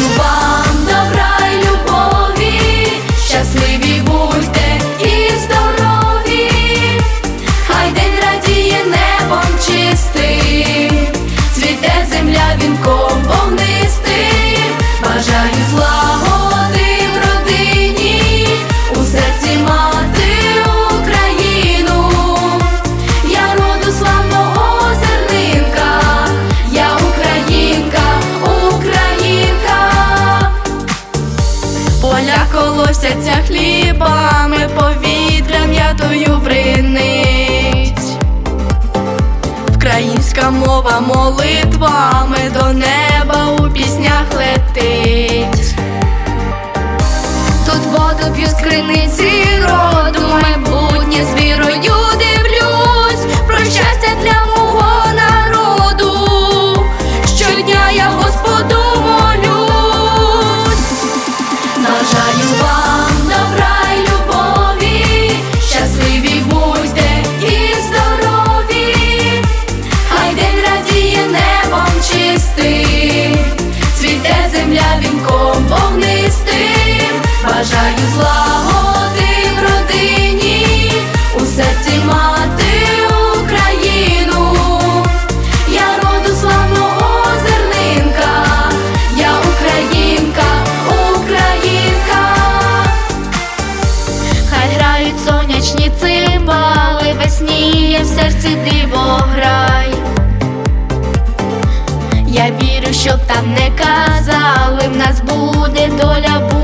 you are. колосяться хлібами, повітрям, я тою бринить, Українська мова молитва. нестим, цвіте земля вінком вогнистим, бажаю славу. щоб там не казали, в нас буде доля.